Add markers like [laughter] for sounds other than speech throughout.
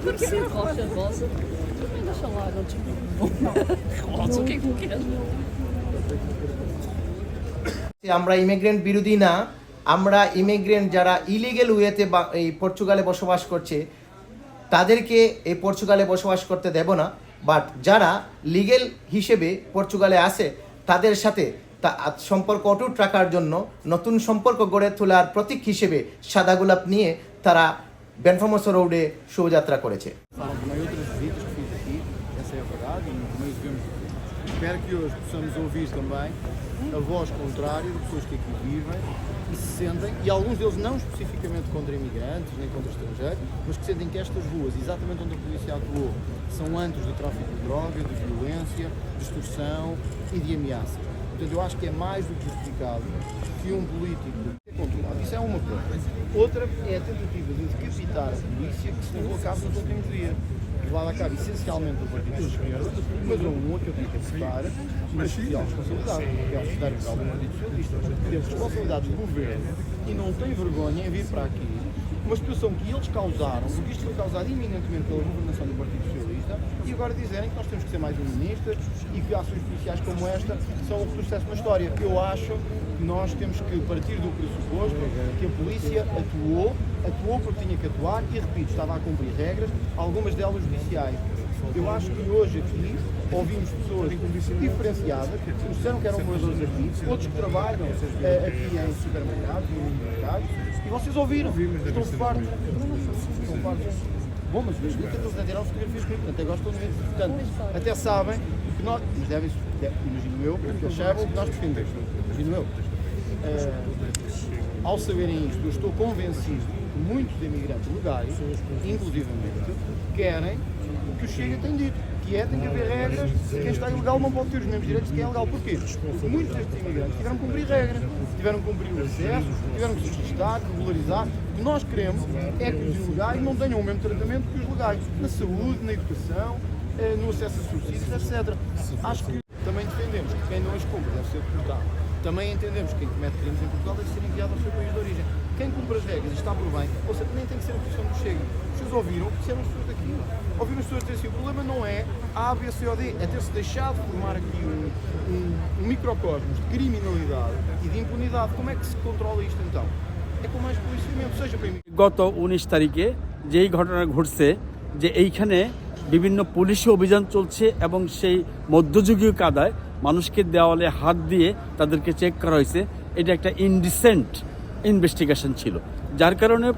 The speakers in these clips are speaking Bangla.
[laughs] আমরা ইমিগ্রেন্ট বিরোধী না, আমরা ইমিগ্রেন্ট যারা ইলিগেল ওয়েতে এই পর্তুগালে বসবাস করছে, তাদেরকে এই পর্তুগালে বসবাস করতে দেব না বাট যারা লিগেল হিসেবে পর্তুগালে আসে তাদের সাথে তা সম্পর্ক অটুট রাখার জন্য, নতুন সম্পর্ক গড়ে তোলার প্রতীক হিসেবে সাদা গোলাপ নিয়ে তারা বেনফামস রোডে শোভাযাত্রা করেছে Falaram também outras visitas que fiz aqui, essa é a verdade, e também devemos, espero que hoje possamos ouvir também a voz contrária de pessoas que aqui vivem e se sentem, e alguns deles não especificamente contra imigrantes nem contra estrangeiros, mas que sentem que estas ruas, exatamente onde a polícia atuou, são antros de tráfico de droga, de violência, de extorsão e de ameaças. Portanto, eu acho que é mais do que justificado que um político é controlado. Isso é uma coisa. Outra é a tentativa de decapitar a polícia que se levou a cabo nos últimos dias. Levado a cabo essencialmente do Partido da Esquerda, mas há um outro que eu tenho que apostar, mas especial responsabilidade, que é o Secretário Geral do Partido Socialista, que teve responsabilidade de governo e não tem vergonha em vir para aqui uma situação que eles causaram, porque isto foi causado iminentemente pela governação do Partido Socialista, e agora dizerem que nós temos que ser mais humanistas e que ações policiais como esta são um retrocesso na história. Eu acho que nós temos que partir do pressuposto que a polícia atuou, atuou porque tinha que atuar e, repito, estava a cumprir regras, algumas delas judiciais. Eu acho que hoje aqui ouvimos pessoas diferenciadas que disseram que eram moradores aqui, outros que trabalham eh, aqui em supermercados, em mercados, e vocês ouviram, estão fartos. Estão fartos. Bom, mas os eles tirar fotografias comigo, portanto agora no meio. Portanto, até sabem que nós, mas devem, deve- imagino eu, porque eles sabem que nós defendemos, imagino eu. Eh, ao saberem isto, eu estou convencido que muitos imigrantes legais, inclusivamente, querem que o Chega tem dito, que é tem que haver regras quem está ilegal não pode ter os mesmos direitos que quem é legal. Porquê? Porque muitos destes imigrantes tiveram que cumprir regras, tiveram que cumprir o acesso, tiveram que se registrar, regularizar. O que nós queremos é que os ilegais não tenham o mesmo tratamento que os legais, na saúde, na educação, eh, no acesso a subsídios, etc. Acho que também defendemos que quem não as cumpre deve ser deportado. Também entendemos que quem comete crimes em Portugal deve ser enviado ao seu país de origem. Quem cumpre as regras e está por bem, ou seja, nem tem que ser a posição do Chega. As pessoas ouviram, disseram as pessoas daqui. Ouviram as pessoas dizer assim, o problema não é A, B, C ou D, é ter-se deixado de formar aqui um, um, um microcosmos de criminalidade e de impunidade. Como é que se controla isto então? É com mais policiamento, seja para imigrantes. গত উনিশ তারিখে যেই ঘটনা ঘটছে যে এইখানে বিভিন্ন পুলিশি অভিযান চলছে এবং সেই মধ্যযুগীয় কাদায় মানুষকে দেওয়ালে হাত দিয়ে তাদেরকে চেক করা হয়েছে। এটা একটা ইনডিসেন্ট ইনভেস্টিগেশন ছিল। যার কারণে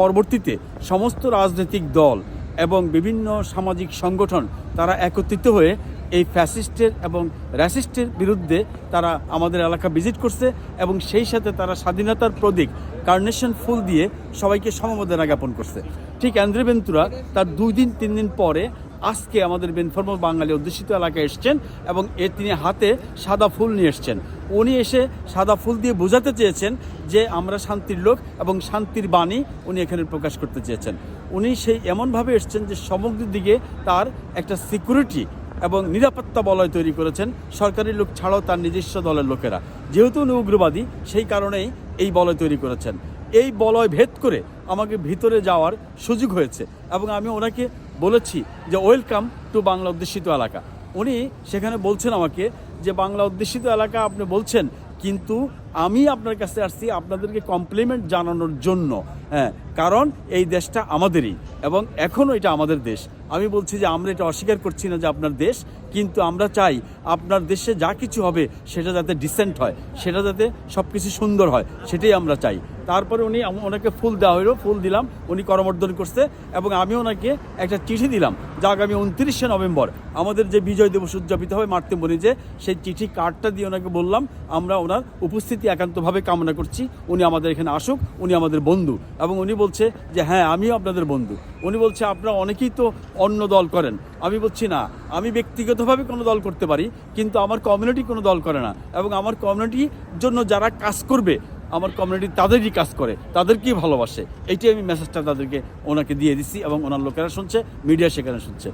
পরবর্তীতে সমস্ত রাজনৈতিক দল এবং বিভিন্ন সামাজিক সংগঠন তারা একত্রিত হয়ে এই ফ্যাসিস্টের এবং র্যাসিস্টের বিরুদ্ধে তারা আমাদের এলাকা ভিজিট করছে এবং সেই সাথে তারা স্বাধীনতার প্রতীক কার্নেশন ফুল দিয়ে সবাইকে সমবেদনা জ্ঞাপন করছে। ঠিক অ্যান্দ্রে বেন্তুরা তার দুই দিন, তিন দিন পরে আজকে আমাদের বেনফর্ম বাঙালি অধ্যুষিত এলাকায় এসছেন এবং এ তিনি হাতে সাদা ফুল নিয়ে এসছেন। উনি এসে সাদা ফুল দিয়ে বোঝাতে চেয়েছেন যে আমরা শান্তির লোক এবং শান্তির বাণী উনি এখানে প্রকাশ করতে চেয়েছেন। উনি সেই এমনভাবে এসছেন যে সমগ্র দিকে তার একটা সিকিউরিটি এবং নিরাপত্তা বলয় তৈরি করেছেন। সরকারি লোক ছাড়াও তার নিজস্ব দলের লোকেরা। যেহেতু উনি উগ্রবাদী, সেই কারণেই এই বলয় তৈরি করেছেন। এই বলয় ভেদ করে আমাকে ভিতরে যাওয়ার সুযোগ হয়েছে এবং আমি ওনাকে বলেছি যে ওয়েলকাম টু বাংলা অধ্যুষিত এলাকা। উনি সেখানে বলছেন আমাকে যে বাংলা অধ্যুষিত এলাকা আপনি বলছেন, কিন্তু আমি আপনার কাছে আসছি আপনাদেরকে কমপ্লিমেন্ট জানানোর জন্য হ্যাঁ কারণ এই দেশটা আমাদেরই এবং এখনও এটা আমাদের দেশ। আমি বলছি যে আমরা এটা অস্বীকার করছি না যে আপনার দেশ, কিন্তু আমরা চাই আপনার দেশে যা কিছু হবে সেটা যাতে ডিসেন্ট হয়, সেটা যাতে সব কিছু সুন্দর হয়, সেটাই আমরা চাই। তারপরে উনি ওনাকে ফুল দেওয়া হলো, ফুল দিলাম, উনি করমর্দন করছে এবং আমি ওনাকে একটা চিঠি দিলাম যা আগামী উনত্রিশে নভেম্বর আমাদের যে বিজয় দিবস উদযাপিত হবে মারতে মনে যে, সেই চিঠি কার্ডটা দিয়ে ওনাকে বললাম, আমরা ওনার উপস্থিতি একান্তভাবে কামনা করছি। উনি আমাদের এখানে আসুক, উনি আমাদের বন্ধু এবং উনি বলছে যে হ্যাঁ আমিও আপনাদের বন্ধু। উনি বলছে, আপনারা অনেকেই তো অন্য দল করেন। আমি বলছি, না, আমি ব্যক্তিগতভাবে কোনো দল করতে পারি, কিন্তু আমার কমিউনিটি কোনো দল করে না এবং আমার কমিউনিটির জন্য যারা কাজ করবে, আমার কমিউনিটি তাদেরই কাজ করে, তাদেরকেই ভালোবাসে। এইটাই আমি মেসেজটা তাদেরকে ওনাকে দিয়ে দিচ্ছি এবং ওনার লোকেরা শুনছে মিডিয়া সেখানে শুনছে।